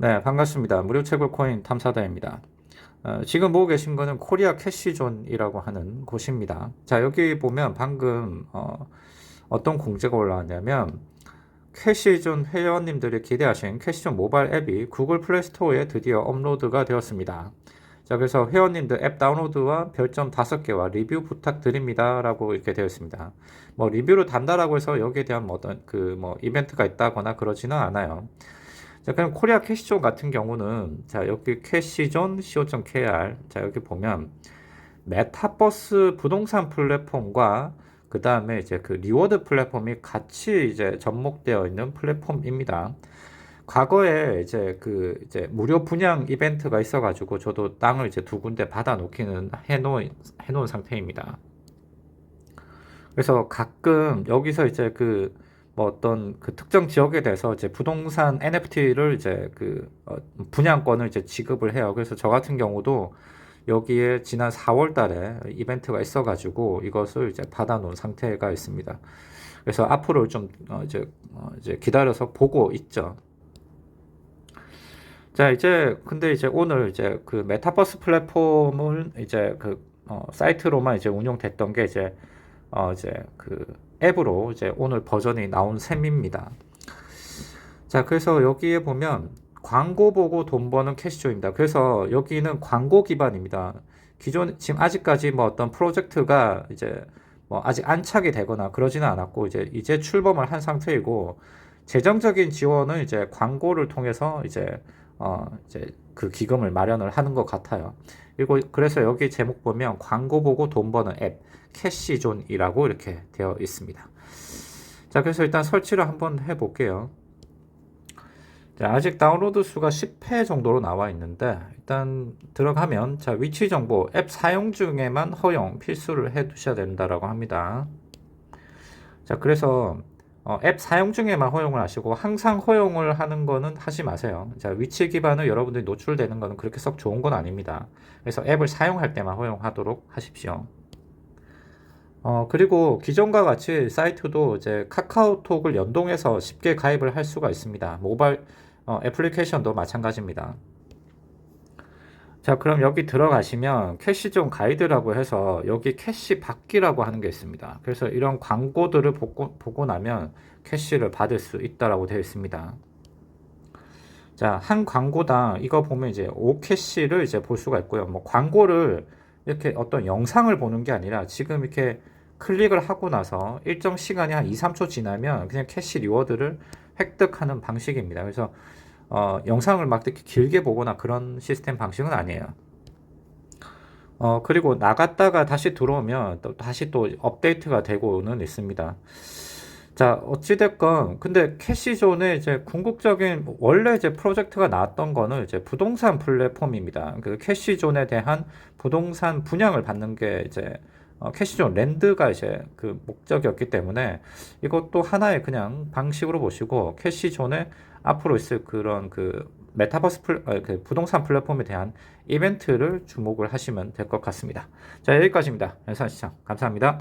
네, 반갑습니다. 무료 채굴 코인 탐사다입니다. 어, 지금 보고 계신 거는 코리아 캐시존이라고 하는 곳입니다. 자, 여기 보면 방금 어, 어떤 공지가 올라왔냐면 캐시존 회원님들이 기대하신 캐시존 모바일 앱이 구글 플레이 스토어에 드디어 업로드가 되었습니다. 자, 그래서 회원님들 앱 다운로드와 별점 5개와 리뷰 부탁드립니다. 라고 이렇게 되어 있습니다. 뭐 리뷰를 단다라고 해서 여기에 대한 뭐 어떤 그 뭐 이벤트가 있다거나 그러지는 않아요. 자, 그럼 코리아 캐시존 같은 경우는 자, 여기 캐시존 co.kr 자, 여기 보면 메타버스 부동산 플랫폼과 그 다음에 이제 그 리워드 플랫폼이 같이 이제 접목되어 있는 플랫폼입니다. 과거에 이제 그 이제 무료 분양 이벤트가 있어가지고 저도 땅을 이제 두 군데 받아 놓기는 해놓은 해놓은 상태입니다. 그래서 가끔 여기서 이제 그 뭐 어떤 그 특정 지역에 대해서 이제 부동산 NFT를 이제 그 어, 분양권을 이제 지급을 해요. 그래서 저 같은 경우도 여기에 지난 4월 달에 이벤트가 있어 가지고 이것을 이제 받아 놓은 상태가 있습니다. 그래서 앞으로 좀 어, 이제 어, 이제 기다려서 보고 있죠. 자, 이제 근데 이제 오늘 이제 그 메타버스 플랫폼을 이제 그 어, 사이트로만 이제 운영됐던 게 이제 어, 이제 그 앱으로 이제 오늘 버전이 나온 셈입니다. 자, 그래서 여기에 보면 광고 보고 돈 버는 캐시존입니다. 그래서 여기는 광고 기반입니다. 기존 지금 아직까지 뭐 어떤 프로젝트가 이제 뭐 아직 안착이 되거나 그러지는 않았고 이제 이제 출범을 한 상태이고 재정적인 지원은 이제 광고를 통해서 이제 어 이제 그 기금을 마련을 하는 것 같아요. 그리고 그래서 여기 제목 보면 광고 보고 돈 버는 앱 캐시존이라고 이렇게 되어 있습니다. 자, 그래서 일단 설치를 한번 해볼게요. 자, 아직 다운로드 수가 10회 정도로 나와 있는데 일단 들어가면 자, 위치 정보 앱 사용 중에만 허용 필수를 해 두셔야 된다라고 합니다. 자, 그래서 어, 앱 사용 중에만 허용을 하시고 항상 허용을 하는 거는 하지 마세요. 자, 위치 기반을 여러분들이 노출되는 거는 그렇게 썩 좋은 건 아닙니다. 그래서 앱을 사용할 때만 허용하도록 하십시오. 어, 그리고 기존과 같이 사이트도 이제 카카오톡을 연동해서 쉽게 가입을 할 수가 있습니다. 모바일 어, 애플리케이션도 마찬가지입니다. 자, 그럼 여기 들어가시면 캐시존 가이드라고 해서 여기 캐시 받기라고 하는 게 있습니다. 그래서 이런 광고들을 보고, 보고 나면 캐시를 받을 수 있다라고 되어 있습니다. 자, 한 광고당 이거 보면 이제 5캐시를 이제 볼 수가 있고요. 뭐 광고를 이렇게 어떤 영상을 보는 게 아니라 지금 이렇게 클릭을 하고 나서 일정 시간이 한 2, 3초 지나면 그냥 캐시 리워드를 획득하는 방식입니다. 그래서 어, 영상을 막 이렇게 길게 보거나 그런 시스템 방식은 아니에요. 어, 그리고 나갔다가 다시 들어오면 또 다시 또 업데이트가 되고는 있습니다. 자, 어찌됐건, 근데 캐시존에 이제 궁극적인, 원래 이제 프로젝트가 나왔던 거는 이제 부동산 플랫폼입니다. 그 캐시존에 대한 부동산 분양을 받는 게 이제 어, 캐시존 랜드가 이제 그 목적이었기 때문에 이것도 하나의 그냥 방식으로 보시고 캐시존에 앞으로 있을 그런 그 메타버스 플, 아, 그 부동산 플랫폼에 대한 이벤트를 주목을 하시면 될 것 같습니다. 자, 여기까지입니다. 연산 시청 감사합니다.